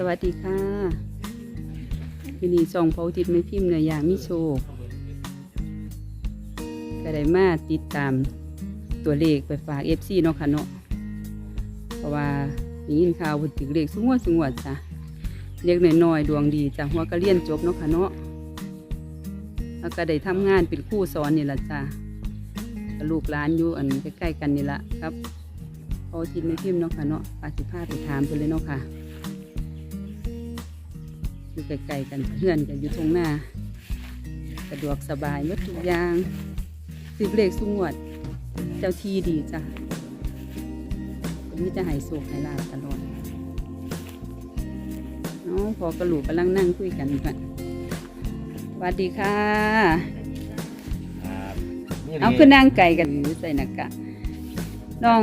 สวัสดีค่ะวันนี้ส่องเผาทิศไม่พิมพ์เนื้อย่างมิโชคก็ได้มาติดตามตัวเลขไปฝากเอฟซีเนาะค่ะเนาะเพราะว่าได้ยินข่าวพิ่นถึงเลขสูงวดสูงวดจ้ะเล็กน้อยๆดวงดีจ้ะหัวก็เรียนจบเนาะค่ะเนาะแล้วก็ได้ทำงานเป็นคู่สอนนี่แหละจ้ะลูกหลานอยู่อันใกล้ๆกันนี่แหละครับเผาทิศไม่พิมพ์เนาะค่ะเนาะปาสิพาไปถามเพิ่นเลยเนาะค่ะ อยู่ไกลๆกันเพื่อนกันอยู่ตรงหน้าสะดวกสบายหมดทุกอย่างซื้อเลขสุงวด เจ้าทีดีจ้ะวันนี้จะใหายสุขให้ลาบตลอดน้องพอกระหลูกกำลังนั่งคุยกันกันสวัสดีค่ะครับนี่เอาขึ้นนั่งไก่กันอยู่ใส่หนักกะน้อง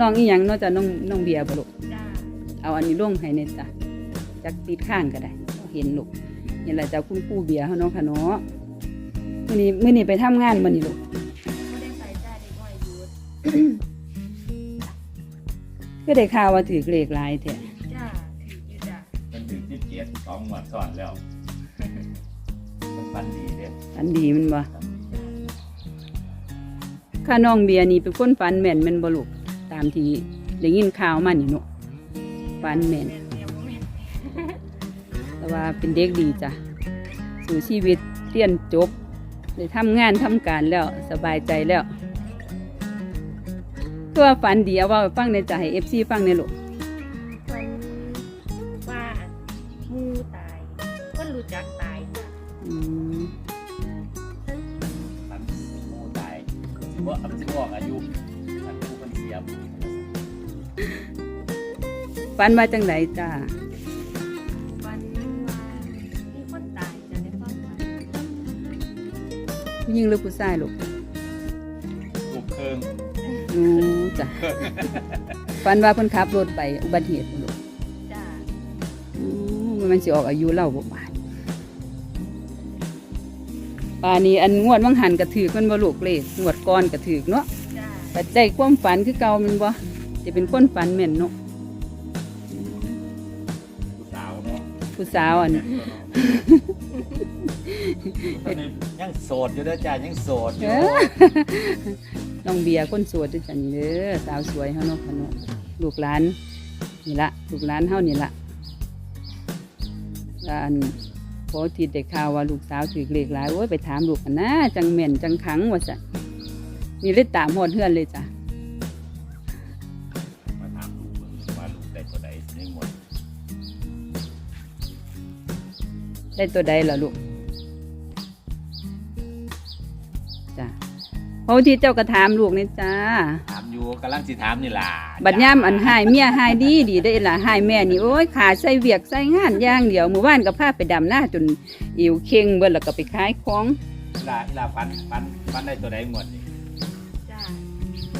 น้องอีหยังเนอกจากน้องน้องเบียร์บลุกจ้าเอาอันนี้ลงให้ในจ้ะจักติดข้างก็ได้ เห็นลูกนี่แหละเจ้าคุณปู่เบียร์เขาเนาะค่ะเนาะมื่อนี้มื่อนี้ไปทำงานมื่อนี้ลูกไม่ได้ใส่จ้าเด็กน้อยหยุดก็ได้ข่าวว่าถือเลขหลายแท้จ้าถืออยู่จ้ามันถึงที่เกียรสองหมวดซ้อนแล้วมันฟันดีเด้อันดีมันบ่ข้าน้องเบียร์นี่เป็นคนฟันแม่นแม่นบ่ลูกตามที่ได้ยินข่าวมานี่เนาะฟันแม่น ว่าเป็นเด็กดีจ้ะสู่ชีวิตเรียนจบได้ทำงานทำการแล้วสบายใจแล้วตัวาฝันดีเอาเว่าให้ฟังในใจให้เอฟซีฟังในอยลูกมันว่าหมูตายคนรู้จักตายจ้ะอืมฟันหมูตายสิบ่อันสิบอกอายุอันผู้คนเสียฝันว่าจังไรจ้า ผู้หญิงหรือผู้ชายลูกลูกเคิงอือจ้ะฝันว่าเพิ่นขับรถไปอุบัติเหตุบ่ลูกจ้าอืมมันสิออกอายุเล่าบ่บาดป่านนี้อันงวดวังหันกระถือมันบ่ลูกเลขงวดก่อนกระถือเนาะจ้าแต่ใจความฝันคือเก่าแมันบ่จะเป็นคนฝันแม่นเนาะ ผู้สาวอันตอนนี้ยังโสดอยู่เด้อจ้ายังโสดอยู่เอ้อน้องเบียร์คนสวยด้วยจันเด้อสาวสวยเฮาเนาะค่ะเนาะลูกหลานนี่ละลูกหลานเฮานี่ละแล้วอันพอทิดได้ข่าวว่าลูกสาวถือเลขหลายโอ้ยไปถามลูกกันนะจังแม่นจังขังว่าซั่นนี่เลยตามฮอดเฮือนเลยจ้ะมาถามลูกเบิ่งว่าลูกได้ตัวใดในหมด ได้ตัวใดล่ะลูกจ้ะพอทิดเจ้าก็ถามลูกนี่จ้า ถามอยู่กำลังสิถามนี่ล่ะบัดย่ามอันหายเมียหายดีดีได้อล่ะหายแม่นี่โอ้ยขาใส่เวียกใส่งานอย่างเดียวเมื่อวานก็พาไปดำหน้าจนอิวเข่งเบิดแล้วก็ไปขายของอีลาอีลาฟันฟันฟันได้ตัวใดหมดนี่จ้า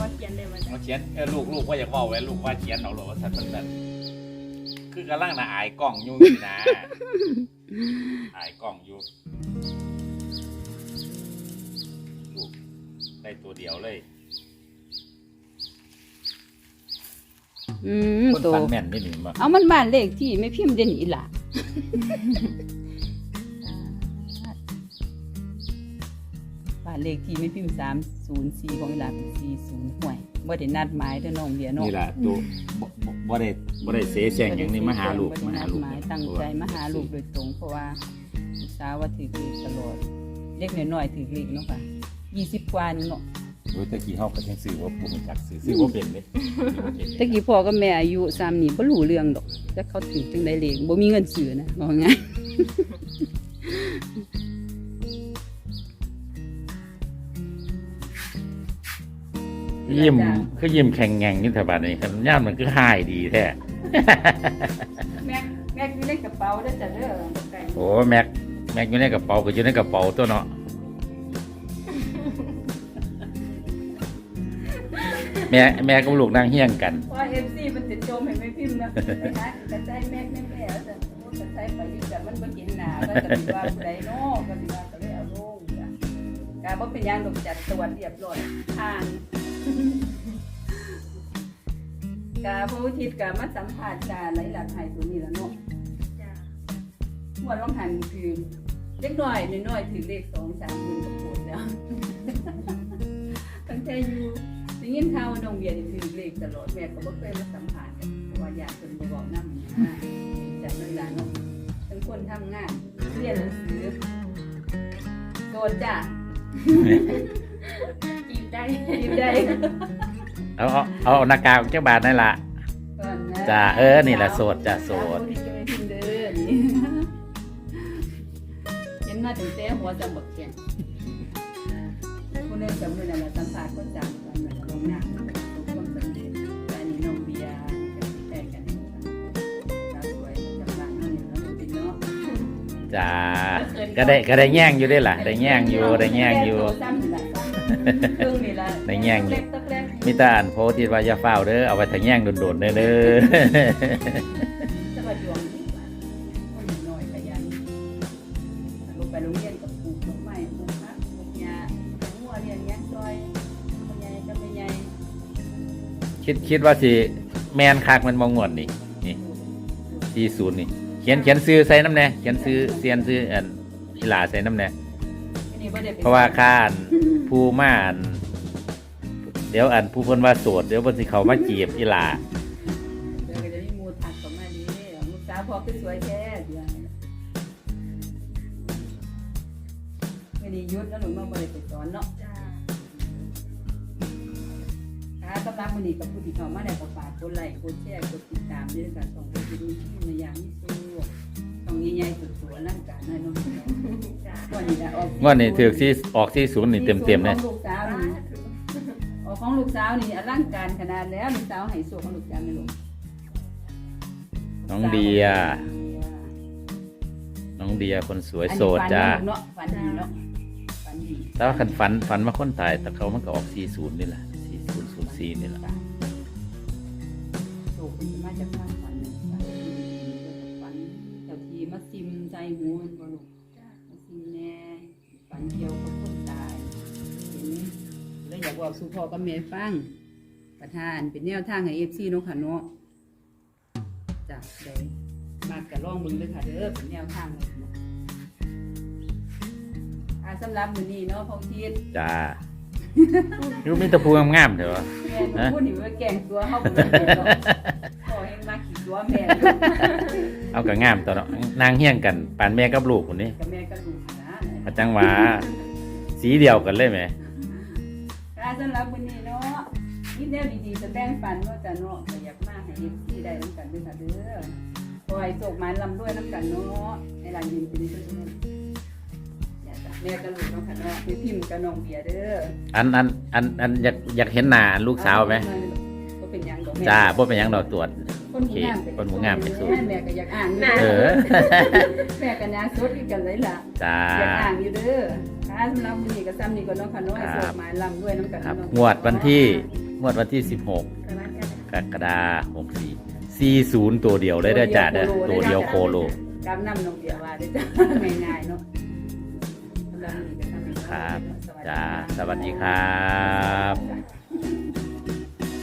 ว่าเขียนเลยว่าจ้ะมาเขียนเออลูกลูกว่าอยากเว่าไว้ลูกว่าเขียนเอาหรอว่าสัตว์มันแบบ คือกำลังน่ะอายกล้องอยู่นี่นะอายกล้องอยู่ลูกได้ตัวเดียวเลยอืมคนโตฟันแม่นได้หนิมั้งเอามันบ้านเลขที่ไม่พิมพ์เด่นอีหล่ะบ้านเลขที่ไม่พิมพ์สามศูนย์สี่ของอีหลาเป็นสี่ศูนย์ห่วย บ่ได้นัดหมายเด้อน้องเบียร์เนาะนี่แหละตัวบ่บ่บ่ได้บ่ได้เสแสร้งอย่างนี้มาหาลูกบ่ได้มาหาลูกนัดหมายตั้งใจมาหาลูกโดยตรง เพราะว่าลูกสาวว่าถือเลขตลอดเล็กน้อยๆถือเลขเนาะค่ะยี่สิบกว่านึงเนาะโอ้ยตะกี้เฮาก็ยังซื้อว่าบ่รู้จักซื้อซื้อบ่เป็นเด้ซื้อบ่เป็นตะกี้พ่อกับแม่อายุซ้ำนี่บ่รู้เรื่องดอกแต่เขาถือจังไดเลขบ่มีเงินซื้อนะว่าไงาย ยิ้มคือยิ้มแข็งแงงนี่แถวบ้านนี้ครับย่ามมันคือหายดีแท้ แม็กแม็กอยู่ในกระเป๋าเด้อจ้ะเด้อไก่โอ้แม็กแม็กอยู่ในกระเป๋าก็อยู่ในกระเป๋าตัวเนาะแม่แม่กับลูกนั่งเฮี้ยงกันเพราะว่า FC มันติดโจมให้ไม่พิมพ์นะไปหากระจายแม็กแม่แม่จ้ะโอ้กระจายไปอยู่แต่มันบ่เห็นหน้าก็จะสิว่าผู้ใดเนาะก็สิว่าก็เลยเอาลงจ้ะกาบ่เป็นหยังดอกจัดตรวจเรียบร้อยผ่าน กาผู้ทิศกามาสัมภาษณ์กาหลายหลักให้ตัวนี้แล้วเนาะงวดลองหันคือเล็กน้อยน้อยๆถือเลขสองสามหมื่นก็โคตรแล้ว ตั้งแต่อยู่ได้ยินข่าวว่าน้องเบียร์นี่ถือเลขตลอดแม่ก็บ่เคยมาสัมผัสกันเพราะว่าอยากเป็นบ่บอกนำนะจากนั้นล่ะเนาะทั้งคนทำงานเรียนหนังสือโดนจ้ะจีบได้ ยิ้มได้เอาเอาเอาหน้ากากเจ้าบาทนั่นล่ะก่อนนะจ้ะเออนี่ล่ะโสดจ้ะโสดคนที่จะไม่พิมพ์เด้อนี่เห็นมาตั้งแต่หัวจำบักแกงคนหนึงจำมือนั่นแหละสัมภาษณ์คนจำกันนั่นแหละลงน้ำทุกคนสำเร็จแต่อันนี้น้องเบียร์กับพี่แต่กันสาวสวยจำบ้านเนาะเนี่ยเนาะเป็นเนาะจ้าก็ได้ก็ได้แย่งอยู่ได้ล่ะได้แย่งอยู่ได้แย่งอยู่ซ้ำนี่ล่ะซ้ำ เครื่องนี่ล่ะได้แย่งอยู่ตักแรกมีแตาอ่านโพสต์ที่ว่าอย่าเฝ้าวเด้อเอาไปทางแย่งโดดๆเด้อเด้อ จะมาดวงดีกว่าคนน้อยขยันลงไปโรงเรียนกับปลูกต้นไม้ปลูกผักปลูกหญ้าหัวเรียนยังซอยคนใหญ่ก็ไม่ใหญ่คิดคิดว่าสิแมนคักมันมองงวดนี่นี่ที่ศูนย์นี่ เขียนเขียนซื้อใส่น้ำแน่เขียนซื้อเซียนซื้ออันอีหลาใส่น้ำแน่อันนี้บ่ได้ป็นเพราะว่าข้าอัน ผู้มาอันเดี๋ยวอันผู้เพิ่นว่าโสดเดี๋ยวเพิ่นสิเขามาจีบอีหลาเดี๋ยวก็จะมีหมูถักเข้ามาดีลูกสาวพอคือสวยแท้เดี๋ยววันนี้หยุดแล้วหนูมาบ่ได้ไปสอนเนาะจ้าค่ะสำหรับวันนี้กับผู้ที่เข้ามาได้ก็ฝากกดไลค์กดแชร์กดติดตามด้วยกันส่งไปดูที่ในยามที่ นนี้ได้ออกงวดนี้ถือที่ออกที่ศูนย์นี่เต็มเต็มๆเลยของลูกสาวนี่ออกของลูกสาวนี่อลังการขนาดแล้วลูกสาวให้สูของลูกสาวไม่ลงน้องเดีย น้องเดียคนสวยโสดจ้าเนาะฝันดีเนาะฝันดีแต่ว่าคันฝันฝันว่าคนตายแต่เขามันก็ออกสี่ศูนย์นี่แหละสี่ศูนย์ศูนย์สี่นี่แหละโศกเป็นมาจากความฝันเนี่ยฝันดีฝันเจ้าทีมาซิมใจหูมันบ่ลูก บอกสู่พ่อกับแม่ฟังประธานเป็นแนวทางให้เอฟซีเนาะค่ะเนาะจ้ะได้มากกะล่องมึงเลยค่ะเด้อเป็นแนวทางเลยเนาะอ่าสำหรับมื้อนี้เนาะพ่อคิดจ้ายูมีแตะพูงามๆเถอะแม่พูดถึงว่าแกล้งตัวเฮาบ่ได้เนาะขอให้มาขี้ตัวแม่อยู่เอากระงามตัวเนาะนางเฮี้ยงกันปานแม่กับลูกคนนี้กับแม่ก็ดูนะ อาจังหวาสีเดียวกันเลยไหมอ่า สำหรับมื้อนี้เนาะคิดแนวดีๆจะแบ่งปันเนาะจ้ะเนาะก็อยากมาให้ FC ได้นํกันด้วยค่ะเด้อขอให้โชคหมายลำด้วยนํกันเนาะให้หลานยืนเป็นที่สุดเนี่ยจ้ะแม่ก็ลูกเนาะค่ะเนาะไปพิมพ์กับน้องเบียเด้ออันอันอันอันอยากอยากเห็นหน้าลูกสาวไหมบ่เป็นยังดอกแม่จ้าบ่เป็นยังดอกตรวจคนหมู่งามคนหมู่งามเป็นสุดแม่ก็อยากอ่านเออแม่ก็ยาสดกันเลยล่ะจ้าอยากอ่านอยู่เด้อ ค่ะสำหรับมื้อนี้ก็ซ้ำนี่ก็น้องค่ะน้อยครับโชคหมายลำด้วยน้ำกันครับน้องงวดวันที่งวดวันที่ 16 กระดาษกระดาษกรกฎาคม64 40 ตัวเดียวเลยเด้อจ้าเด้อตัวเดียวโคโลกำนำน้องเบียร์ว่าเด้อจ้าง่ายๆเนาะสำหรับมื้อนี้ก็ซ้ำนี่ครับสวัสดีจ้าค่ะสวัสดีครับจ้า